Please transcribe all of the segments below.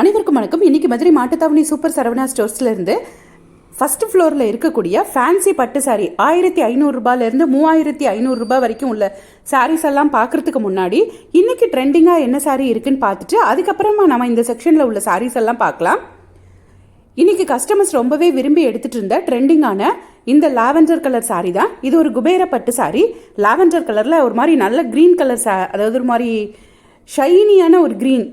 அனைவருக்கும் வணக்கம். இன்றைக்கி மதுரை மாட்டுத்தாவணி சூப்பர் சரவணா ஸ்டோர்ஸ்லேருந்து ஃபஸ்ட்டு ஃப்ளோரில் இருக்கக்கூடிய ஃபேன்சி பட்டு சாரீ ஆயிரத்தி ஐநூறுரூபாலேருந்து மூவாயிரத்தி ஐநூறுரூபா வரைக்கும் உள்ள சாரீஸ் எல்லாம் பார்க்கறதுக்கு முன்னாடி இன்றைக்கி ட்ரெண்டிங்காக என்ன சாரீ இருக்குன்னு பார்த்துட்டு அதுக்கப்புறமா நம்ம இந்த செக்ஷனில் உள்ள சாரீஸ் எல்லாம் பார்க்கலாம். இன்றைக்கி கஸ்டமர்ஸ் ரொம்பவே விரும்பி எடுத்துகிட்டு இருந்த ட்ரெண்டிங்கான இந்த லாவெண்டர் கலர் saree தான். இது ஒரு குபேர பட்டு saree. லாவெண்டர் கலரில் ஒரு மாதிரி நல்ல க்ரீன் கலர் சா அதாவது ஒரு மாதிரி ஷைனியான ஒரு க்ரீன்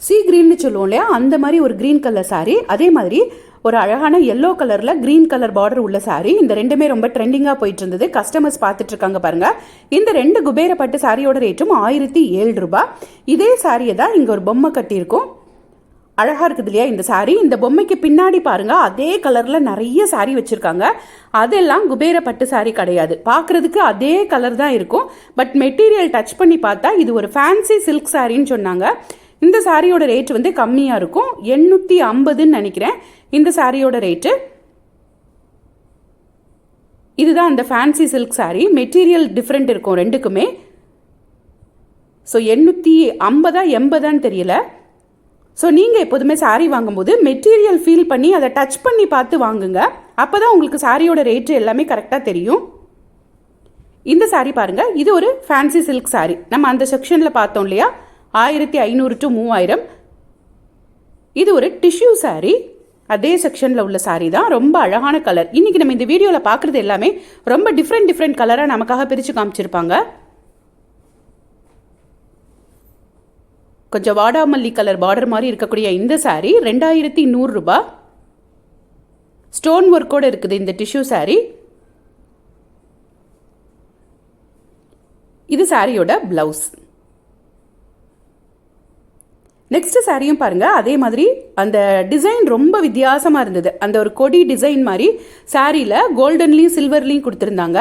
சீ கிரீன்னு சொல்லுவோம் இல்லையா? அந்த மாதிரி ஒரு கிரீன் கலர் சாரீ அதே மாதிரி ஒரு அழகான எல்லோ கலரில் கிரீன் கலர் பார்டர் உள்ள சாரீ இந்த ரெண்டுமே ரொம்ப ட்ரெண்டிங்காக போயிட்டு இருந்தது கஸ்டமர்ஸ் பார்த்துட்டு இருக்காங்க பாருங்க. இந்த ரெண்டு குபேர பட்டு சாரியோட ரேட்டும் ஆயிரத்தி ஏழு ரூபாய் இதே சாரியை தான் இங்கே ஒரு பொம்மை கட்டியிருக்கோம். அழகாக இருக்குது இல்லையா இந்த சாரீ இந்த பொம்மைக்கு பின்னாடி பாருங்க அதே கலரில் நிறைய saree வச்சுருக்காங்க. அதெல்லாம் குபேர பட்டு saree கிடையாது. பார்க்குறதுக்கு அதே கலர் தான் இருக்கும். பட் மெட்டீரியல் டச் பண்ணி பார்த்தா இது ஒரு ஃபேன்சி சில்க் சாரின்னு சொன்னாங்க. இந்த சாரியோட ரேட் வந்து கம்மியாக இருக்கும். எண்ணூற்றி ஐம்பதுன்னு நினைக்கிறேன். இந்த சாரியோட ரேட்டு இதுதான் அந்த fancy silk saree. Material different இருக்கும் ரெண்டுக்குமே. ஸோ எண்ணூற்றி ஐம்பதா எண்பதான்னு தெரியல. ஸோ நீங்கள் எப்போதுமே saree வாங்கும்போது மெட்டீரியல் ஃபீல் பண்ணி அதை டச் பண்ணி பார்த்து வாங்குங்க. அப்போ தான் உங்களுக்கு சாரியோட ரேட்டு எல்லாமே கரெக்டாக தெரியும். இந்த saree பாருங்கள் இது ஒரு ஃபேன்சி சில்க் saree. நம்ம அந்த செக்ஷனில் பார்த்தோம் இல்லையா? ஆயிரத்தி ஐநூறு டு மூவாயிரம். இது ஒரு டிஷ்யூ saree. அதே செக்ஷனில் உள்ள saree தான். ரொம்ப அழகான கலர் இன்னைக்கு நம்ம இந்த வீடியோவில் பார்க்குறது எல்லாமே ரொம்ப டிஃப்ரெண்ட் டிஃப்ரெண்ட் கலராக நமக்காக பிரித்து காமிச்சிருப்பாங்க. கொஞ்சம் வாடாமல்லி கலர் பார்டர் மாதிரி இருக்கக்கூடிய இந்த saree ரெண்டாயிரத்தி நூறுரூபா ஸ்டோன் ஒர்க்கோட இருக்குது இந்த டிஷ்யூ saree. இது சாரியோட பிளவுஸ் நெக்ஸ்ட் சாரியும் பாருங்க. அதே மாதிரி அந்த டிசைன் ரொம்ப வித்தியாசமா இருந்தது. அந்த ஒரு கொடி டிசைன் மாதிரி சாரியில கோல்டன்லயும் சில்வர்லயும் கொடுத்துருந்தாங்க.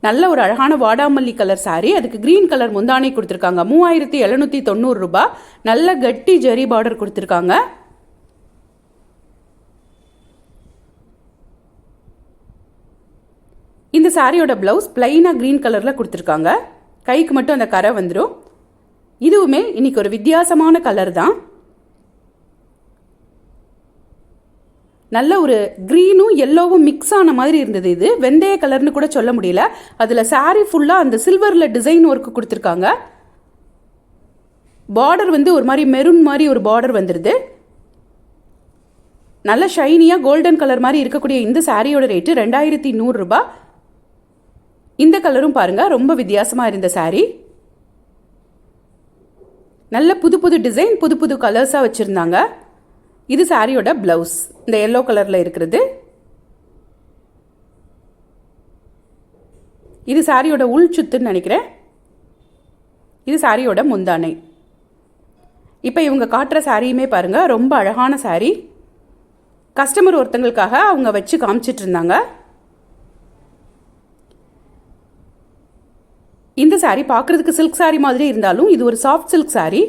நல்ல ஒரு அழகான வாடாமல்லி கலர் saree. அதுக்கு கிரீன் கலர் முந்தானை கொடுத்துருக்காங்க. மூவாயிரத்தி எழுநூத்தி தொண்ணூறு ரூபாய் நல்ல கட்டி ஜெரி பார்டர் கொடுத்துருக்காங்க. இந்த சாரியோட பிளவுஸ் பிளைனாக க்ரீன் கலரில் கொடுத்துருக்காங்க. கைக்கு மட்டும் அந்த கரை வந்துடும் இதுவுமே இன்னைக்கு ஒரு வித்தியாசமான கலர் தான். நல்ல ஒரு க்ரீனும் எல்லோவும் மிக்ஸ் ஆன மாதிரி இருந்தது இது. வெந்தய கலர்னு கூட சொல்ல முடியல. அதில் saree ஃபுல்லாக அந்த சில்வரில் டிசைன் ஒர்க்கு கொடுத்துருக்காங்க. பார்டர் வந்து ஒரு மாதிரி மெரூன் மாதிரி ஒரு பார்டர் வந்துடுது நல்ல ஷைனியாக கோல்டன் கலர் மாதிரி இருக்கக்கூடிய இந்த சாரியோட ரேட்டு ரெண்டாயிரத்தி நூறுரூபா இந்த கலரும் பாருங்கள் ரொம்ப வித்தியாசமாக இருந்த சாரீ நல்ல புது புது டிசைன் புது புது கலர்ஸாக வச்சுருந்தாங்க. இது சாரியோட ப்ளவுஸ் இந்த எல்லோ கலரில் இருக்கிறது. இது சாரியோட உள் சுத்துன்னு நினைக்கிறேன். இது சாரியோட முந்தானை. இப்போ இவங்க காட்டுற சாரியுமே பாருங்கள் ரொம்ப அழகான saree. கஸ்டமர் ஒருத்தங்களுக்காக அவங்க வச்சு காமிச்சிட்டு இருந்தாங்க. இந்த சாரீ பார்க்கறதுக்கு சில்க் சாரீ மாதிரி இருந்தாலும் இது ஒரு சாஃப்ட் சில்க் சாரீ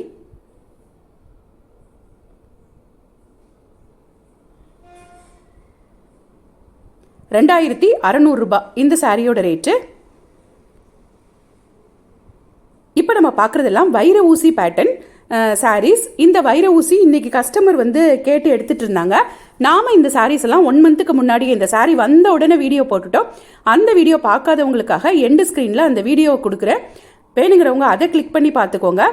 ரெண்டாயிரத்தி அறநூறுரூபா இந்த சாரியோட ரேட்டு இப்போ நம்ம பார்க்குறதெல்லாம் வைர ஊசி பேட்டர்ன் சாரீஸ் இந்த வைர ஊசி இன்றைக்கி கஸ்டமர் வந்து கேட்டு எடுத்துகிட்டு இருந்தாங்க. நாம இந்த சாரீஸ் எல்லாம் ஒன் மந்த்துக்கு முன்னாடி இந்த சாரீ வந்த உடனே வீடியோ போட்டுட்டோம். அந்த வீடியோ பார்க்காதவங்களுக்காக எண்டு ஸ்க்ரீனில் அந்த வீடியோ கொடுக்குறேன். வேணுங்கிறவங்க அதை கிளிக் பண்ணி பார்த்துக்கோங்க.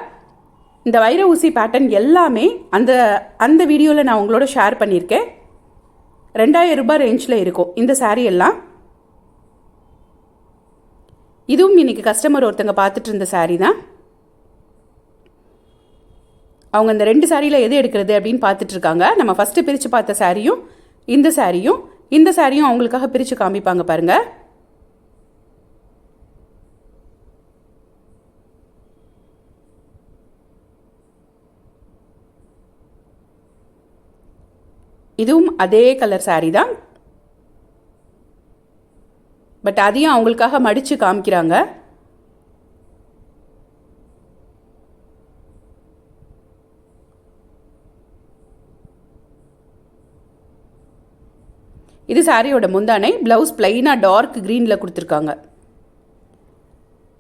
இந்த வைர ஊசி பேட்டர்ன் எல்லாமே அந்த அந்த வீடியோவில் நான் உங்களோட ஷேர் பண்ணியிருக்கேன். ரெண்டாயிரம் ரூபாய் ரேஞ்சில் இருக்கும் இந்த சாரீ எல்லாம். இதுவும் இன்றைக்கி கஸ்டமர் ஒருத்தங்க பார்த்துட்டு இருந்த சாரீ தான். அவங்க இந்த ரெண்டு சாரியில் எது எடுக்கிறது அப்படின்னு பார்த்துட்டு இருக்காங்க. நம்ம ஃபஸ்ட்டு பிரித்து பார்த்த சாரியும் இந்த சாரியும் இந்த சாரியும் அவங்களுக்காக பிரித்து காமிப்பாங்க பாருங்கள் இதுவும் அதே கலர் சாரீ தான். பட் அதையும் அவங்களுக்காக மடித்து காமிக்கிறாங்க. இது சாரியோட முந்தானை பிளவுஸ் பிளைனாக டார்க் க்ரீனில் கொடுத்துருக்காங்க.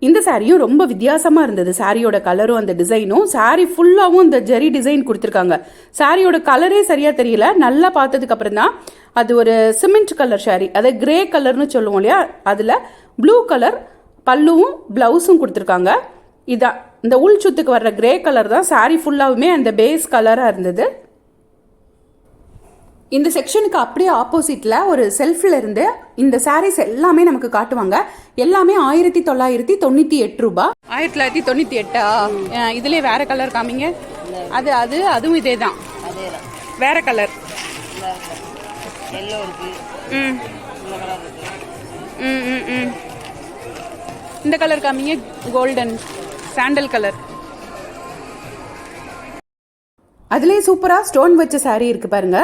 இந்த சாரியும் ரொம்ப வித்தியாசமாக இருந்தது. சாரியோட கலரும் அந்த டிசைனும் சாரி ஃபுல்லாகவும் இந்த ஜெரி டிசைன் கொடுத்துருக்காங்க. சாரியோட கலரே சரியாக தெரியல. நல்லா பார்த்ததுக்கப்புறம் தான் அது ஒரு சிமெண்ட் கலர் சாரி அதை கிரே கலர்னு சொல்லுவோம் இல்லையா? அதில் ப்ளூ கலர் பல்லுவும் ப்ளவுஸும் கொடுத்துருக்காங்க. இதான் இந்த உள் சுத்துக்கு வர்ற கிரே கலர் தான் சாரி ஃபுல்லாகவுமே அந்த பேஸ் கலராக இருந்தது. இந்த செக்ஷனுக்கு அப்படியே ஆப்போசிட்ல ஒரு செல்ஃப்ல இருந்து இந்த சாரீஸ் எல்லாமே நமக்கு காட்டுவாங்க. எல்லாமே ஆயிரத்தி தொள்ளாயிரத்தி தொண்ணூத்தி எட்டு ரூபாய் ஆயிரத்தி தொள்ளாயிரத்தி தொண்ணூத்தி எட்டா? இதுலயே வேற கலர் காமிங்க. அது அது அதுவும் இதே தான் வேற கலர் ம். ம் ம் ம். இந்த கலர் காமிங்க. கோல்டன் சாண்டல் கலர் அதுலேயே சூப்பராக ஸ்டோன் வச்ச saree இருக்கு பாருங்க.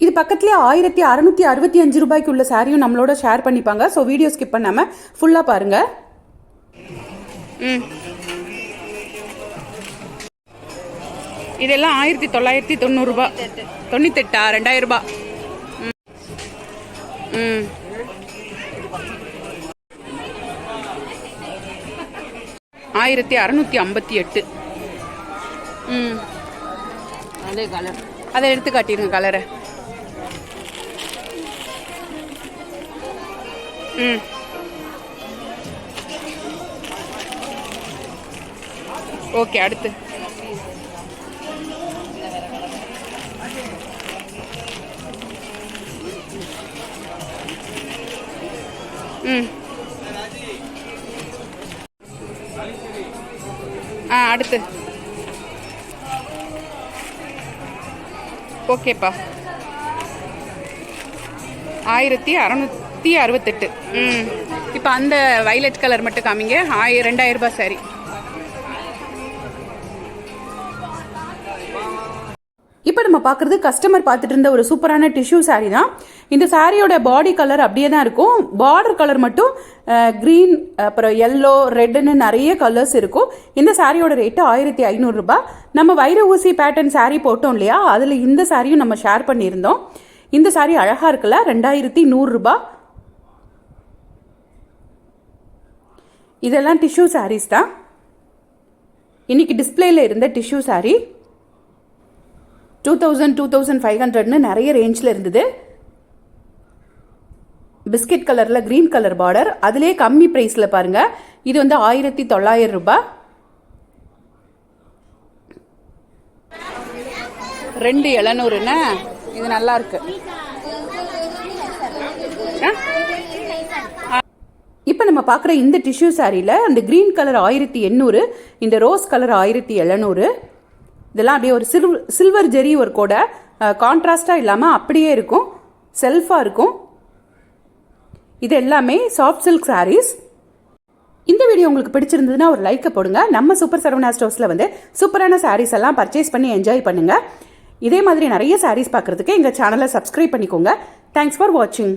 இது பக்கத்துலேயே ஆயிரத்தி அறநூற்றி அறுபத்தி அஞ்சு ரூபாய்க்கு உள்ள சாரியும் நம்மளோட ஷேர் பண்ணிப்பாங்க. ஸோ வீடியோ ஸ்கிப் பண்ணாமல் ஃபுல்லாக பாருங்க. ம். இதெல்லாம் ஆயிரத்தி தொள்ளாயிரத்தி தொண்ணூறுரூபா தொண்ணூத்தெட்டா? ரெண்டாயிரம் ரூபாய் ம். ஆயிரத்தி அறநூற்றி ஐம்பத்தி எட்டு. ம். அதே கலர் அதை எடுத்து காட்டிடுங்க கலரை ஓகே அடுத்து. ம். ஆ அடுத்து. ஓகேப்பா. ஆயிரத்தி நூற்றி அறுபத்தெட்டு. ம். இப்போ அந்த வைலட் கலர் மட்டும் காமிங்க. ஆய ரெண்டாயிரம் ரூபாய் சாரி இப்போ நம்ம பார்க்குறது கஸ்டமர் பார்த்துட்டு இருந்த ஒரு சூப்பரான டிஷ்யூ சாரீ தான். இந்த சாரியோட பாடி கலர் அப்படியே தான் இருக்கும். பார்டர் கலர் மட்டும் க்ரீன் அப்புறம் எல்லோ ரெட்டுன்னு நிறைய கலர்ஸ் இருக்கும். இந்த சாரியோட ரேட்டு ஆயிரத்தி ஐநூறுரூபா நம்ம வைர ஊசி பேட்டர்ன் சாரீ போட்டோம் இல்லையா? அதில் இந்த சாரியும் நம்ம ஷேர் பண்ணியிருந்தோம். இந்த saree அழகாக இருக்குல்ல? ரெண்டாயிரத்தி நூறுரூபா இதெல்லாம் டிஷ்யூ சாரீஸ் தான். இன்னைக்கு டிஸ்பிளேயில் இருந்த tissue sari two thousand two thousand five ஹண்ட்ரட்னு நிறைய ரேஞ்சில் இருந்தது. பிஸ்கட் கலரில் க்ரீன் கலர் பார்டர் அதிலே கம்மி ப்ரைஸில் பாருங்கள் இது வந்து ஆயிரத்தி தொள்ளாயிரம் ரூபாய். ரெண்டு எழுநூறுண்ணா இது நல்லாயிருக்கு இப்போ நம்ம பார்க்குற இந்த டிஷ்யூ சாரியில் அந்த க்ரீன் கலர் ஆயிரத்தி எண்ணூறு இந்த ரோஸ் கலர் ஆயிரத்தி எழுநூறு. இதெல்லாம் அப்படியே ஒரு சில்வர் சில்வர் ஜெரி ஒரு கூட கான்ட்ராஸ்டாக இல்லாமல் அப்படியே இருக்கும் செல்ஃபாக இருக்கும். இது எல்லாமே சாஃப்ட் சில்க் சாரீஸ் இந்த வீடியோ உங்களுக்கு பிடிச்சிருந்ததுன்னா ஒரு லைக்கை போடுங்க. நம்ம சூப்பர் சரவணா ஸ்டோர்ஸில் வந்து சூப்பரான சாரீஸ் எல்லாம் பர்ச்சேஸ் பண்ணி என்ஜாய் பண்ணுங்கள் இதே மாதிரி நிறைய சாரீஸ் பார்க்குறதுக்கு எங்கள் சேனலை சப்ஸ்கிரைப் பண்ணிக்கோங்க. தேங்க்ஸ் ஃபார் வாட்சிங்